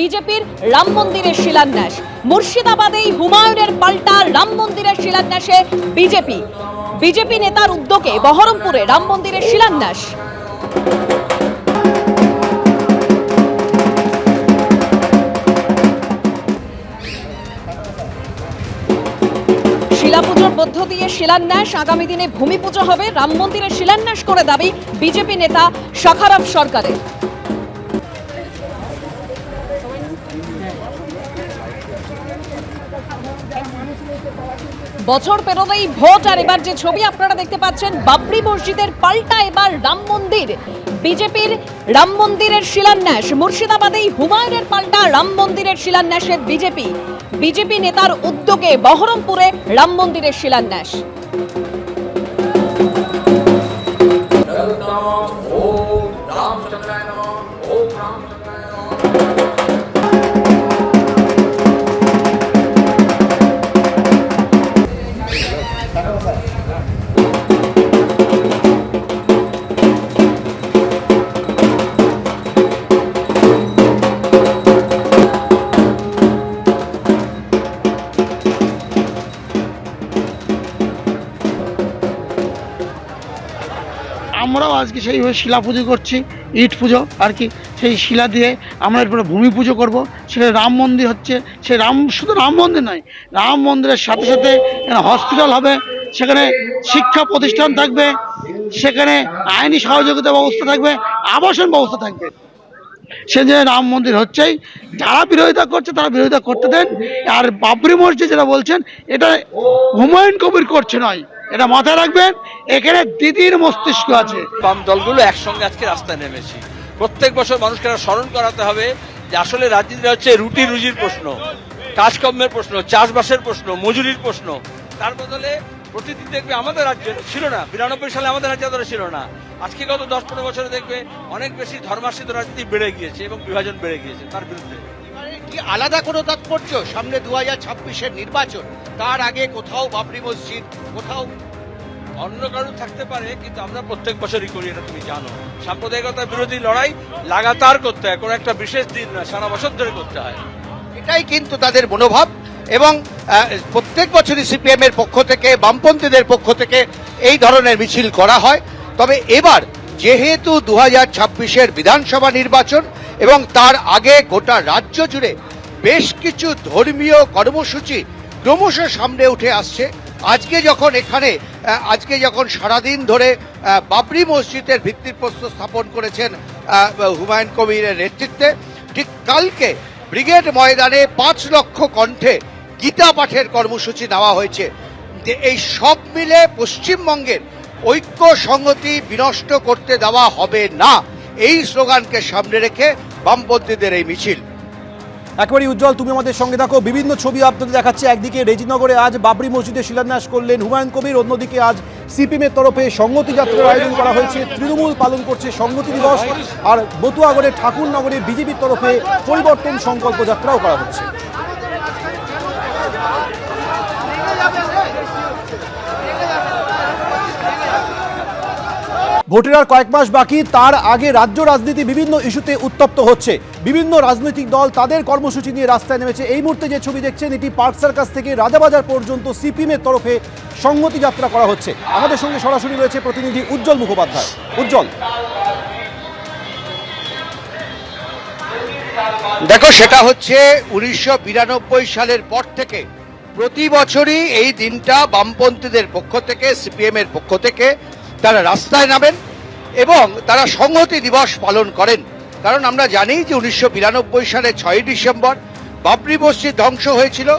বিজেপির রাম মন্দিরের শিলান্যাস। মুর্শিদাবাদেই হুমায়ুনের পাল্টা রাম মন্দিরের শিলান্যাসে বিজেপি। বিজেপি নেতার উদ্যোগে বহরমপুরে রাম মন্দিরের শিলান্যাস। শিলাপুজোর মধ্য দিয়ে শিলান্যাস, আগামী দিনে ভূমি পুজো হবে। রাম মন্দিরের শিলান্যাস করে দাবি বিজেপি নেতা শাখারাম সরকারের। বছর পেরোলেই ভোট, আর এবার যে ছবি আপনারা দেখতে পাচ্ছেন, বাবরি মসজিদের পাল্টা এবার রাম মন্দির। বিজেপির রাম মন্দিরের শিলান্যাস, মুর্শিদাবাদেই হুমায়ুনের পাল্টা রাম মন্দিরের শিলান্যাসে বিজেপি। বিজেপি নেতার উদ্যোগে বহরমপুরে রাম মন্দিরের শিলান্যাস। 高尾さん আমরাও আজকে সেইভাবে শিলা পুজো করছি, ইট পুজো, আর কি সেই শিলা দিয়ে আমরা এরপরে ভূমি পুজো করব। সেটা রাম মন্দির হচ্ছে, সে রাম শুধু রাম মন্দির নয়, রাম মন্দিরের সাথে সাথে হসপিটাল হবে, সেখানে শিক্ষা প্রতিষ্ঠান থাকবে, সেখানে আইনি সহযোগিতা ব্যবস্থা থাকবে, আবাসন ব্যবস্থা থাকবে। সে যে রাম মন্দির হচ্ছেই, যারা বিরোধিতা করছে তারা বিরোধিতা করতে দেন, আর বাবরি মসজিদ যেটা বলছেন, এটা হুমায়ুন কবির করছে নয়। এটা মাথায় রাখবেন, এখানে দিদির মস্তিষ্ক আছে। বাম দলগুলো একসঙ্গে আজকে রাস্তায় নেমেছি। প্রত্যেক বছর মানুষকে স্মরণ করাতে হবে যে আসলে রাজনীতি হচ্ছে রুটি রুজির প্রশ্ন, কাজকর্মের প্রশ্ন, চাষবাসের প্রশ্ন, মজুরির প্রশ্ন। তার বদলে প্রতিদিন দেখবে আমাদের রাজ্যে ছিল না, বিরানব্বই সালে আমাদের রাজ্যে এতটা ছিল না। আজকে গত দশ পনেরো বছরে দেখবে অনেক বেশি ধর্মাশ্রিত রাজনীতি বেড়ে গিয়েছে এবং বিভাজন বেড়ে গিয়েছে, তার বিরুদ্ধে। কি আলাদা কোনো তাৎপর্য? সামনে দু হাজার ছাব্বিশের নির্বাচন। তার আগে কোথাও বাবরি মসজিদ, কোথাও অন্য কারও থাকতে পারে, কিন্তু আমরা প্রত্যেক বছরই করি, এটা তুমি জানো। সাম্প্রদায়িকতা বিরোধী লড়াই লাগাতার করতে হয়, কোনো একটা বিশেষ দিন না, সারা বছর ধরে করতে হয়। এটাই কিন্তু তাদের মনোভাব, এবং প্রত্যেক বছরই সিপিএম এর পক্ষ থেকে, বামপন্থীদের পক্ষ থেকে এই ধরনের মিছিল করা হয়। তবে এবার, যেহেতু দু হাজার ছাব্বিশের বিধানসভা নির্বাচন এবং তার আগে গোটা রাজ্য জুড়ে বেশ কিছু ধর্মীয় কর্মসূচি ক্রমশ সামনে উঠে আসছে। আজকে যখন এখানে আজকে যখন সারাদিন ধরে বাবরি মসজিদের ভিত্তিপ্রস্তর স্থাপন করেছেন হুমায়ুন কবিরের নেতৃত্বে, ঠিক কালকে ব্রিগেড ময়দানে পাঁচ লক্ষ কণ্ঠে গীতা পাঠের কর্মসূচি নেওয়া হয়েছে। যে এই সব মিলে পশ্চিমবঙ্গের ঐক্য, সংহতি বিনষ্ট করতে দেওয়া হবে না। এই স্লোগানকে সামনে রেখে বামপন্থীদের এই মিছিল। একেবারে উজ্জ্বল, তুমি আমাদের সঙ্গে থাকো। বিভিন্ন ছবি আপনাদের দেখাচ্ছে। একদিকে রেজিনগরে আজ বাবরি মসজিদে শিলান্যাস করলেন হুমায়ুন কবির, অন্যদিকে আজ সিপিএমের তরফে সংগতি যাত্রার আয়োজন করা হয়েছে। তৃণমূল পালন করছে সংগতি দিবস। আর বতুয়াগড়ে ঠাকুরনগরে বিজেপির তরফে পরিবর্তন সংকল্প যাত্রাও করা হচ্ছে। ভোটের আর কয়েক মাস বাকি, তার আগে রাজ্য রাজনীতি বিভিন্ন ইস্যুতে উত্তপ্ত হচ্ছে। বিভিন্ন রাজনৈতিক দল তাদের কর্মসূচি নিয়ে রাস্তায় নেমেছে। এই মুহূর্তে যে ছবি দেখছেন, এটি পার্ক সার্কাস থেকে রাজাবাজার পর্যন্ত সিপিএমের তরফে সংহতি যাত্রা করা হচ্ছে। আমাদের সঙ্গে সরাসরি রয়েছে প্রতিনিধি উজ্জ্বল মুখোপাধ্যায়। উজ্জ্বল। দেখো, সেটা হচ্ছে উনিশশো বিরানব্বই সালের পর থেকে প্রতি বছরই এই দিনটা বামপন্থীদের পক্ষ থেকে সিপিএম এর পক্ষ থেকে তারা রাস্তায় নামেন এবং তারা সংহতি দিবস পালন করেন। কারণ আমরা জানি যে উনিশশো বিরানব্বই সালে ছয়ই ডিসেম্বর বাবরি মসজিদ ধ্বংস হয়েছিল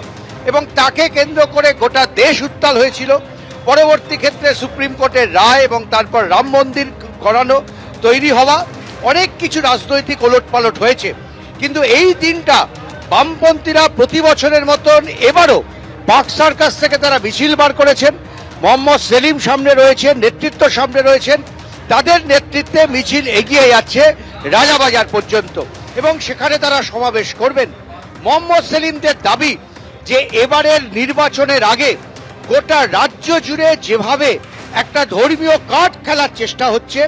এবং তাকে কেন্দ্র করে গোটা দেশ উত্তাল হয়েছিল। পরবর্তী ক্ষেত্রে সুপ্রিম কোর্টের রায় এবং তারপর রাম মন্দির করানো তৈরি হওয়া অনেক কিছু রাজনৈতিক ওলটপালট হয়েছে। কিন্তু এই দিনটা বামপন্থীরা প্রতি বছরের মতন এবারও পাক সার্কাস থেকে তারা মিছিল বার করেছেন। মোহাম্মদ সেলিম সামনে রয়েছেন, নেতৃত্ব সামনে রয়েছেন। তাদের নেতৃত্বে মিছিল এগিয়ে যাচ্ছে রাজাবাজার পর্যন্ত এবং সেখানে তারা সমাবেশ করবেন। মোহাম্মদ সেলিমদের দাবি যে এবারের নির্বাচনের আগে গোটা রাজ্য জুড়ে যেভাবে একটা ধর্মীয় কাঠ খেলার চেষ্টা হচ্ছে,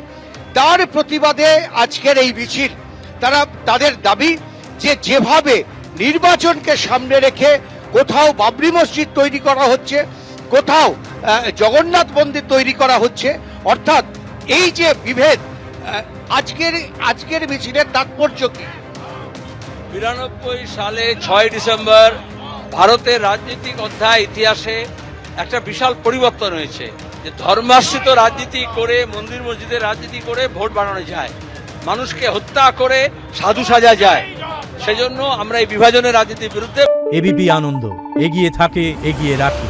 তার প্রতিবাদে আজকের এই মিছিল। তারা, তাদের দাবি যে যেভাবে নির্বাচনকে সামনে রেখে কোথাও বাবরি মসজিদ তৈরি করা হচ্ছে, কোথাও জগন্নাথ মন্দির তৈরি করা হচ্ছে। অর্থাৎ এই যে বিভেদ আহ, আজকের আজকের মিছিলের তাৎপর্য কি? বিরানব্বই সালে ছয় ডিসেম্বর ভারতের রাজনৈতিক অধ্যায় ইতিহাসে একটা বিশাল পরিবর্তন হয়েছে যে ধর্মাশ্রিত রাজনীতি করে মন্দির মসজিদের রাজনীতি করে ভোট বানানো যায়। মানুষকে হত্যা করে সাধু সাজা যায়। সেজন্য আমরা এই বিভাজনের রাজনীতির বিরুদ্ধে এবিপি আনন্দ এগিয়ে থাকে এগিয়ে রাখি।